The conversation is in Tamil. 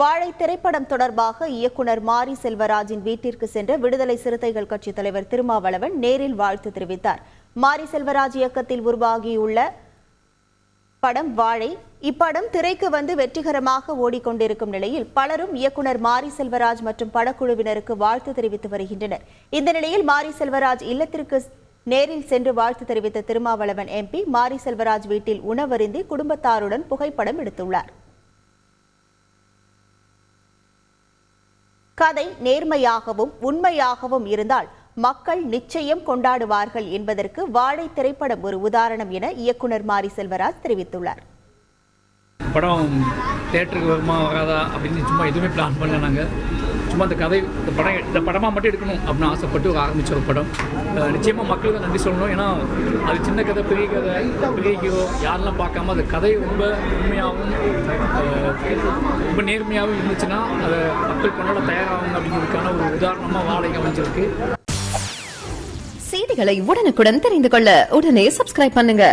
வாழை திரைப்படம் தொடர்பாக இயக்குனர் மாரி செல்வராஜின் வீட்டிற்கு சென்ற விடுதலை சிறுத்தைகள் கட்சித் தலைவர் திருமாவளவன் நேரில் வாழ்த்து தெரிவித்தார். மாரி செல்வராஜ் இயக்கத்தில் உருவாகியுள்ள படம் வாழை. இப்படம் திரைக்கு வந்து வெற்றிகரமாக ஓடிக்கொண்டிருக்கும் நிலையில் பலரும் இயக்குனர் மாரி செல்வராஜ் மற்றும் படக்குழுவினருக்கு வாழ்த்து தெரிவித்து வருகின்றனர். இந்த நிலையில் மாரி செல்வராஜ் இல்லத்திற்கு நேரில் சென்று வாழ்த்து தெரிவித்த திருமாவளவன் எம்பி மாரி செல்வராஜ் வீட்டில் உணவருந்தி குடும்பத்தாருடன் புகைப்படம் எடுத்துள்ளார். கதை நேர்மையாகவும் உண்மையாகவும் இருந்தால் மக்கள் நிச்சயம் கொண்டாடுவார்கள் என்பதற்கு வாழை திரைப்படம் ஒரு உதாரணம் என இயக்குனர் மாரி செல்வராஜ் தெரிவித்துள்ளார். படம் தேட்டருக்கு வருமா வராதா அப்படின்னு சும்மா எதுவுமே பிளான் பண்ணல நாங்கள் சும்மா அந்த கதை இந்த படம் இந்த படமாக மட்டும் எடுக்கணும் அப்படின்னு ஆசைப்பட்டு ஒரு ஆரம்பிச்ச ஒரு படம். நிச்சயமாக மக்களுக்கு நன்றி சொல்லணும். ஏன்னா அது சின்ன கதை பெரிய கதை பெரிய ஹீரோ யாரெல்லாம் பார்க்காம அந்த கதை ரொம்ப உண்மையாகவும் ரொம்ப நேர்மையாகவும் இருந்துச்சுன்னா அதை மக்கள் கொண்டாட தயாராகுங்க அப்படிங்கிறதுக்கான ஒரு உதாரணமாக வாடகை அமைஞ்சிருக்கு. செய்திகளை உடனுக்குடன் தெரிந்து கொள்ள உடனே சப்ஸ்கிரைப் பண்ணுங்க.